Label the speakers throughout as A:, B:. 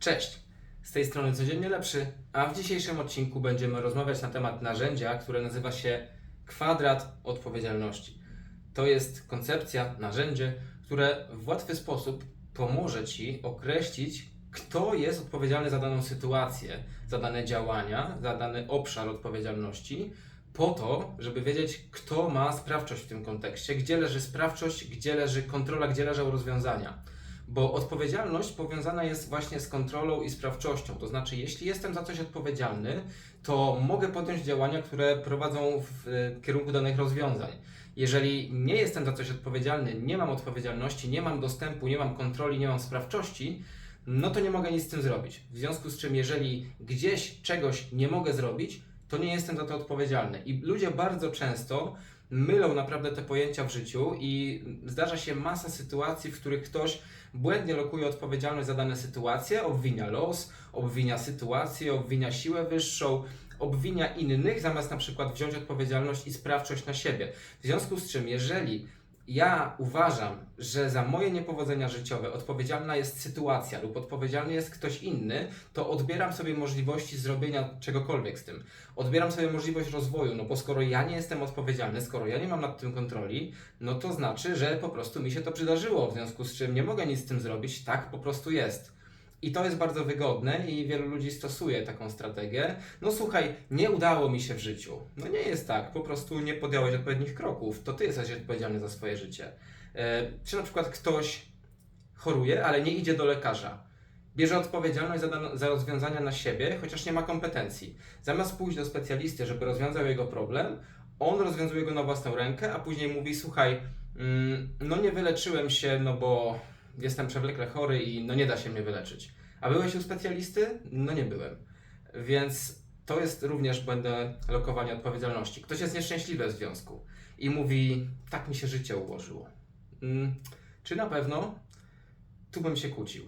A: Cześć! Z tej strony codziennie lepszy, a w dzisiejszym odcinku będziemy rozmawiać na temat narzędzia, które nazywa się kwadrat odpowiedzialności. To jest koncepcja, narzędzie, które w łatwy sposób pomoże Ci określić, kto jest odpowiedzialny za daną sytuację, za dane działania, za dany obszar odpowiedzialności, po to, żeby wiedzieć, kto ma sprawczość w tym kontekście, gdzie leży sprawczość, gdzie leży kontrola, gdzie leżą rozwiązania. Bo odpowiedzialność powiązana jest właśnie z kontrolą i sprawczością. To znaczy, jeśli jestem za coś odpowiedzialny, to mogę podjąć działania, które prowadzą w kierunku danych rozwiązań. Jeżeli nie jestem za coś odpowiedzialny, nie mam odpowiedzialności, nie mam dostępu, nie mam kontroli, nie mam sprawczości, no to nie mogę nic z tym zrobić. W związku z czym, jeżeli gdzieś czegoś nie mogę zrobić, to nie jestem za to odpowiedzialny. I ludzie bardzo często mylą naprawdę te pojęcia w życiu i zdarza się masa sytuacji, w których ktoś błędnie lokuje odpowiedzialność za dane sytuacje, obwinia los, obwinia sytuację, obwinia siłę wyższą, obwinia innych, zamiast na przykład wziąć odpowiedzialność i sprawczość na siebie. W związku z czym, jeżeli ja uważam, że za moje niepowodzenia życiowe odpowiedzialna jest sytuacja lub odpowiedzialny jest ktoś inny, to odbieram sobie możliwości zrobienia czegokolwiek z tym. Odbieram sobie możliwość rozwoju, no bo skoro ja nie jestem odpowiedzialny, skoro ja nie mam nad tym kontroli, no to znaczy, że po prostu mi się to przydarzyło, w związku z czym nie mogę nic z tym zrobić, tak po prostu jest. I to jest bardzo wygodne i wielu ludzi stosuje taką strategię. No słuchaj, nie udało mi się w życiu. No nie jest tak, po prostu nie podjąłeś odpowiednich kroków. To ty jesteś odpowiedzialny za swoje życie. E, czy na przykład ktoś choruje, ale nie idzie do lekarza. Bierze odpowiedzialność za, za rozwiązania na siebie, chociaż nie ma kompetencji. Zamiast pójść do specjalisty, żeby rozwiązał jego problem, on rozwiązuje go na własną rękę, a później mówi: Słuchaj, mm, no nie wyleczyłem się, no bo jestem przewlekle chory i no nie da się mnie wyleczyć. A byłeś u specjalisty? No nie byłem. Więc to jest również błędne lokowanie odpowiedzialności. Ktoś jest nieszczęśliwy w związku i mówi: Tak mi się życie ułożyło. Mm, czy na pewno? Tu bym się kłócił.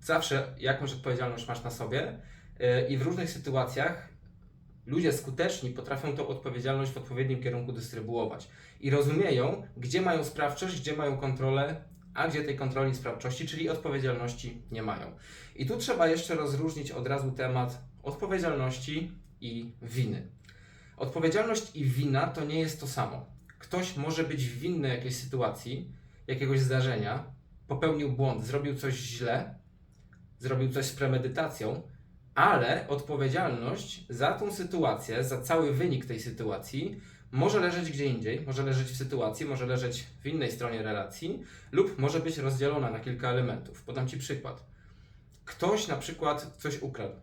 A: Zawsze jakąś odpowiedzialność masz na sobie yy, i w różnych sytuacjach ludzie skuteczni potrafią tą odpowiedzialność w odpowiednim kierunku dystrybuować i rozumieją, gdzie mają sprawczość, gdzie mają kontrolę, a gdzie tej kontroli sprawczości, czyli odpowiedzialności nie mają. I tu trzeba jeszcze rozróżnić od razu temat odpowiedzialności i winy. Odpowiedzialność i wina to nie jest to samo. Ktoś może być winny jakiejś sytuacji, jakiegoś zdarzenia, popełnił błąd, zrobił coś źle, zrobił coś z premedytacją, ale odpowiedzialność za tą sytuację, za cały wynik tej sytuacji może leżeć gdzie indziej, może leżeć w sytuacji, może leżeć w innej stronie relacji, lub może być rozdzielona na kilka elementów. Podam Ci przykład. Ktoś na przykład coś ukradł,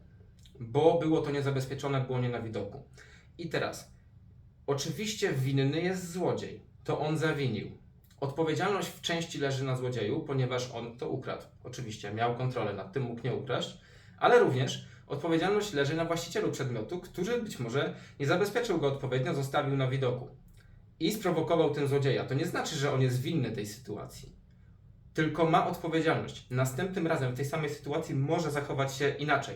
A: bo było to niezabezpieczone, było nie na widoku. I teraz, oczywiście winny jest złodziej, to on zawinił. Odpowiedzialność w części leży na złodzieju, ponieważ on to ukradł. Oczywiście miał kontrolę nad tym, mógł nie ukraść, ale również odpowiedzialność leży na właścicielu przedmiotu, który być może nie zabezpieczył go odpowiednio, zostawił na widoku i sprowokował ten złodzieja. To nie znaczy, że on jest winny tej sytuacji, tylko ma odpowiedzialność. Następnym razem w tej samej sytuacji może zachować się inaczej.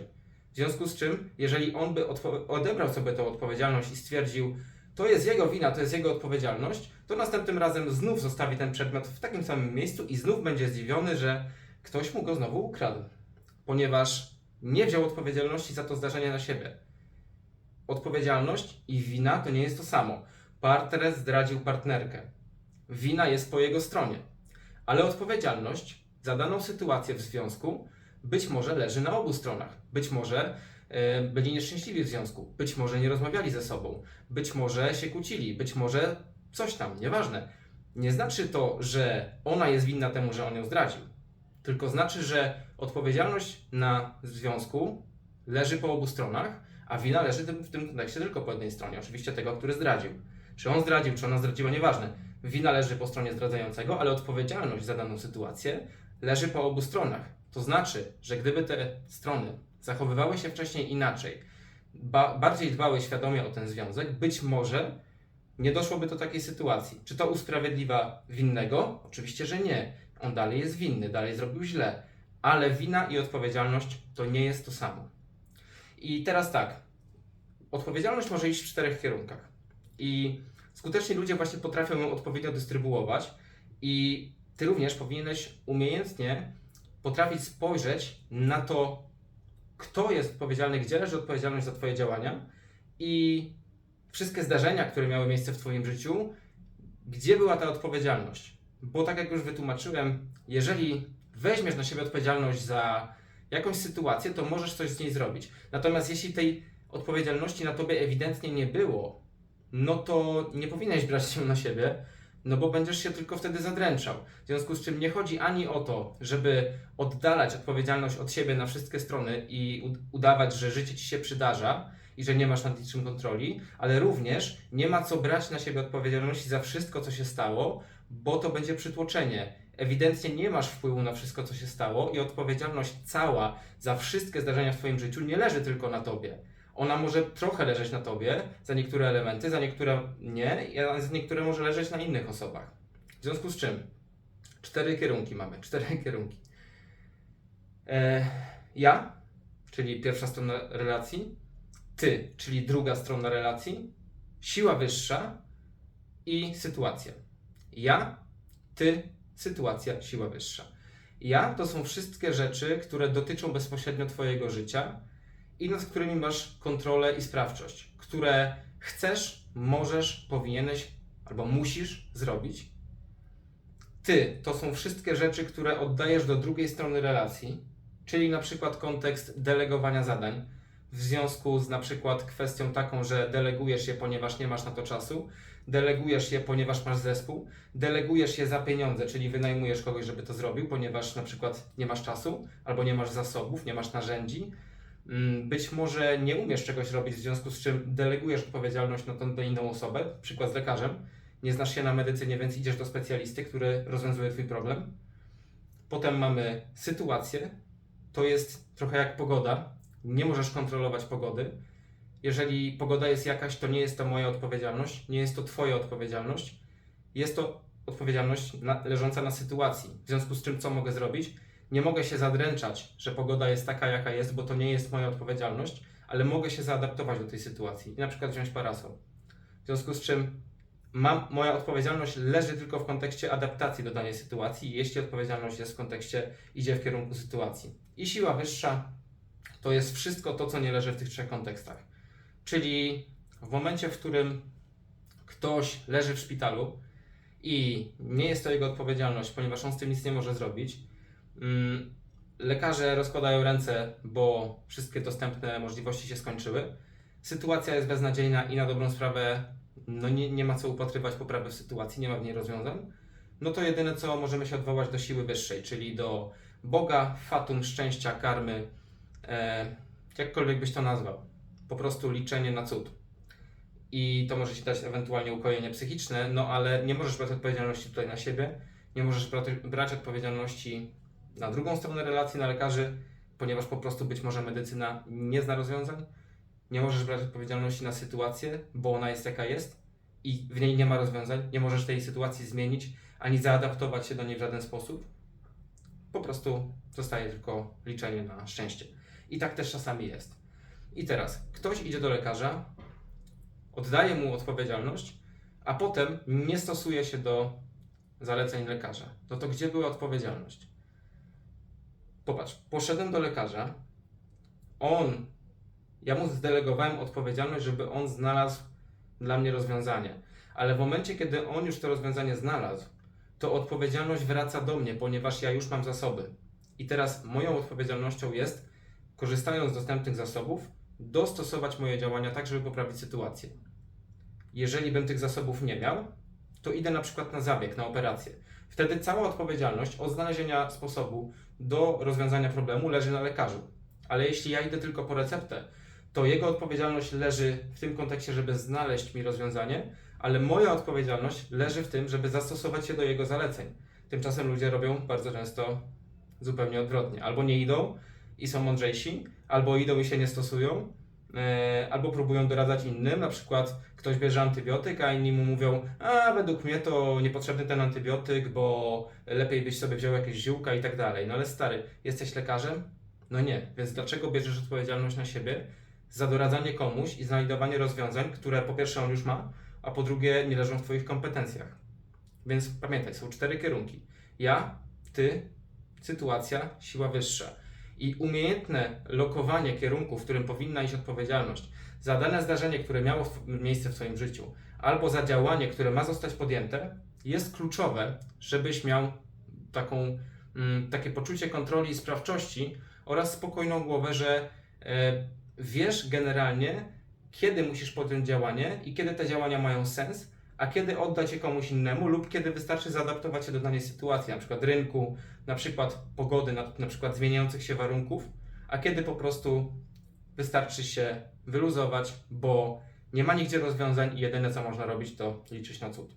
A: W związku z czym, jeżeli on by odebrał sobie tą odpowiedzialność i stwierdził, to jest jego wina, to jest jego odpowiedzialność, to następnym razem znów zostawi ten przedmiot w takim samym miejscu i znów będzie zdziwiony, że ktoś mu go znowu ukradł, ponieważ nie wziął odpowiedzialności za to zdarzenie na siebie. Odpowiedzialność i wina to nie jest to samo. Partner zdradził partnerkę. Wina jest po jego stronie, ale odpowiedzialność za daną sytuację w związku być może leży na obu stronach. Być może e, byli nieszczęśliwi w związku, być może nie rozmawiali ze sobą, być może się kłócili, być może coś tam, nieważne. Nie znaczy to, że ona jest winna temu, że on ją zdradził. Tylko znaczy, że odpowiedzialność na związku leży po obu stronach, a wina leży w tym kontekście tylko po jednej stronie, oczywiście tego, który zdradził. Czy on zdradził, czy ona zdradziła, nieważne. Wina leży po stronie zdradzającego, ale odpowiedzialność za daną sytuację leży po obu stronach. To znaczy, że gdyby te strony zachowywały się wcześniej inaczej, ba- bardziej dbały świadomie o ten związek, być może nie doszłoby do takiej sytuacji. Czy to usprawiedliwia winnego? Oczywiście, że nie. On dalej jest winny, dalej zrobił źle, ale wina i odpowiedzialność to nie jest to samo. I teraz tak, odpowiedzialność może iść w czterech kierunkach. I skuteczni ludzie właśnie potrafią ją odpowiednio dystrybuować i ty również powinieneś umiejętnie potrafić spojrzeć na to, kto jest odpowiedzialny, gdzie leży odpowiedzialność za Twoje działania i wszystkie zdarzenia, które miały miejsce w Twoim życiu, gdzie była ta odpowiedzialność. Bo tak jak już wytłumaczyłem, jeżeli weźmiesz na siebie odpowiedzialność za jakąś sytuację, to możesz coś z niej zrobić. Natomiast jeśli tej odpowiedzialności na tobie ewidentnie nie było, no to nie powinieneś brać ją na siebie, no bo będziesz się tylko wtedy zadręczał. W związku z czym nie chodzi ani o to, żeby oddalać odpowiedzialność od siebie na wszystkie strony i udawać, że życie ci się przydarza i że nie masz nad niczym kontroli, ale również nie ma co brać na siebie odpowiedzialności za wszystko, co się stało, bo to będzie przytłoczenie. Ewidentnie nie masz wpływu na wszystko, co się stało, i odpowiedzialność cała za wszystkie zdarzenia w Twoim życiu nie leży tylko na Tobie. Ona może trochę leżeć na Tobie, za niektóre elementy, za niektóre nie, a za niektóre może leżeć na innych osobach. W związku z czym cztery kierunki mamy, cztery kierunki. E, ja, czyli pierwsza strona relacji, ty, czyli druga strona relacji, siła wyższa i sytuacja. Ja, ty, sytuacja, siła wyższa. Ja to są wszystkie rzeczy, które dotyczą bezpośrednio Twojego życia i nad którymi masz kontrolę i sprawczość, które chcesz, możesz, powinieneś albo musisz zrobić. Ty to są wszystkie rzeczy, które oddajesz do drugiej strony relacji, czyli na przykład kontekst delegowania zadań w związku z na przykład kwestią taką, że delegujesz je, ponieważ nie masz na to czasu, delegujesz je, ponieważ masz zespół, delegujesz je za pieniądze, czyli wynajmujesz kogoś, żeby to zrobił, ponieważ na przykład nie masz czasu, albo nie masz zasobów, nie masz narzędzi. Mm, Być może nie umiesz czegoś robić, w związku z czym delegujesz odpowiedzialność na na inną osobę, przykład z lekarzem. Nie znasz się na medycynie, więc idziesz do specjalisty, który rozwiązuje Twój problem. Potem mamy sytuację. To jest trochę jak pogoda. Nie możesz kontrolować pogody. Jeżeli pogoda jest jakaś, to nie jest to moja odpowiedzialność, nie jest to Twoja odpowiedzialność. Jest to odpowiedzialność na, leżąca na sytuacji. W związku z czym, co mogę zrobić? Nie mogę się zadręczać, że pogoda jest taka, jaka jest, bo to nie jest moja odpowiedzialność, ale mogę się zaadaptować do tej sytuacji i na przykład wziąć parasol. W związku z czym mam, moja odpowiedzialność leży tylko w kontekście adaptacji do danej sytuacji, jeśli odpowiedzialność jest w kontekście, idzie w kierunku sytuacji. I siła wyższa to jest wszystko to, co nie leży w tych trzech kontekstach. Czyli w momencie, w którym ktoś leży w szpitalu i nie jest to jego odpowiedzialność, ponieważ on z tym nic nie może zrobić, mm, lekarze rozkładają ręce, bo wszystkie dostępne możliwości się skończyły. Sytuacja jest beznadziejna i na dobrą sprawę no nie, nie ma co upatrywać poprawy w sytuacji, nie ma w niej rozwiązań. No to jedyne co możemy się odwołać do siły wyższej, czyli do Boga, fatum, szczęścia, karmy, jakkolwiek byś to nazwał. Po prostu liczenie na cud. I to może ci dać ewentualnie ukojenie psychiczne, no ale nie możesz brać odpowiedzialności tutaj na siebie, nie możesz brać, brać odpowiedzialności na drugą stronę relacji, na lekarzy, ponieważ po prostu być może medycyna nie zna rozwiązań. Nie możesz brać odpowiedzialności na sytuację, bo ona jest jaka jest i w niej nie ma rozwiązań. Nie możesz tej sytuacji zmienić ani zaadaptować się do niej w żaden sposób. Po prostu zostaje tylko liczenie na szczęście. I tak też czasami jest. I teraz ktoś idzie do lekarza, oddaje mu odpowiedzialność, a potem nie stosuje się do zaleceń lekarza. No to gdzie była odpowiedzialność? Popatrz, poszedłem do lekarza, on, ja mu zdelegowałem odpowiedzialność, żeby on znalazł dla mnie rozwiązanie. Ale w momencie, kiedy on już to rozwiązanie znalazł, to odpowiedzialność wraca do mnie, ponieważ ja już mam zasoby. I teraz moją odpowiedzialnością jest, korzystając z dostępnych zasobów, dostosować moje działania tak, żeby poprawić sytuację. Jeżeli bym tych zasobów nie miał, to idę na przykład na zabieg, na operację. Wtedy cała odpowiedzialność od znalezienia sposobu do rozwiązania problemu leży na lekarzu. Ale jeśli ja idę tylko po receptę, to jego odpowiedzialność leży w tym kontekście, żeby znaleźć mi rozwiązanie, ale moja odpowiedzialność leży w tym, żeby zastosować się do jego zaleceń. Tymczasem ludzie robią bardzo często zupełnie odwrotnie. Albo nie idą i są mądrzejsi, albo idą i się nie stosują, e, albo próbują doradzać innym. Na przykład ktoś bierze antybiotyk, a inni mu mówią, a według mnie to niepotrzebny ten antybiotyk, bo lepiej byś sobie wziął jakieś ziółka i tak dalej. No ale stary, jesteś lekarzem? No nie, więc dlaczego bierzesz odpowiedzialność na siebie za doradzanie komuś i znajdowanie rozwiązań, które po pierwsze on już ma, a po drugie nie leżą w Twoich kompetencjach. Więc pamiętaj, są cztery kierunki. Ja, Ty, sytuacja, siła wyższa. I umiejętne lokowanie kierunku, w którym powinna iść odpowiedzialność za dane zdarzenie, które miało miejsce w Twoim życiu, albo za działanie, które ma zostać podjęte, jest kluczowe, żebyś miał taką, mm, takie poczucie kontroli i sprawczości oraz spokojną głowę, że e, wiesz generalnie, kiedy musisz podjąć działanie i kiedy te działania mają sens, a kiedy oddać je komuś innemu lub kiedy wystarczy zaadaptować się do danej sytuacji, na przykład rynku, na przykład pogody, na, na przykład zmieniających się warunków, a kiedy po prostu wystarczy się wyluzować, bo nie ma nigdzie rozwiązań i jedyne co można robić to liczyć na cud.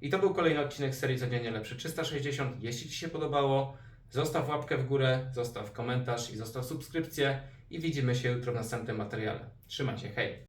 A: I to był kolejny odcinek serii Codziennie Lepszy 360. Jeśli Ci się podobało, zostaw łapkę w górę, zostaw komentarz i zostaw subskrypcję i widzimy się jutro w następnym materiale. Trzymaj się, hej!